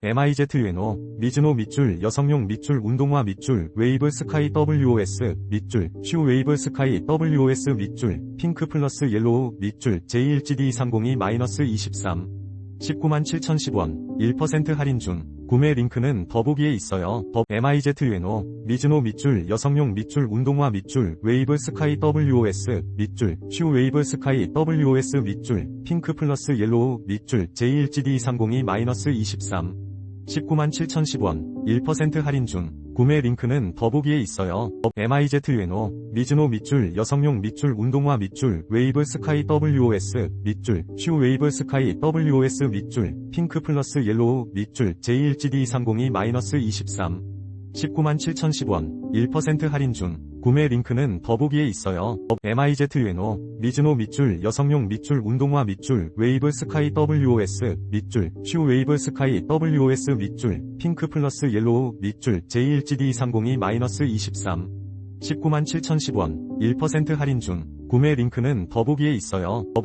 MIZ 유에노, 미즈노 밑줄 여성용 밑줄 운동화 밑줄 웨이브 스카이 WOS 밑줄 슈 웨이브 스카이 WOS 밑줄 핑크 플러스 옐로우 밑줄 J1GD202-23 19만 7,010원 1% 할인 중. 구매 링크는 더보기에 있어요. 더 MIZ 유에노 미즈노 밑줄 여성용 밑줄 운동화 밑줄 웨이브 스카이 WOS 밑줄 슈 웨이브 스카이 WOS 밑줄 핑크 플러스 옐로우 밑줄 J1GD202-23 19만 7,010원 1% 할인 중 구매 링크는 더보기에 있어요. 더 MIZ 유에노 미즈노 밑줄 여성용 밑줄 운동화 밑줄 웨이브 스카이 WOS 밑줄 슈 웨이브 스카이 WOS 밑줄 핑크 플러스 옐로우 밑줄 J1GD202-23 19만 7,010원 1% 할인 중 구매 링크는 더보기에 있어요. 더 MIZ 유에노 미즈노 밑줄 여성용 밑줄 운동화 밑줄 웨이브 스카이 WOS 밑줄 슈 웨이브 스카이 WOS 밑줄 핑크 플러스 옐로우 밑줄 J1GD202-23 19만 7,010원 1% 할인 중 구매 링크는 더보기에 있어요. 더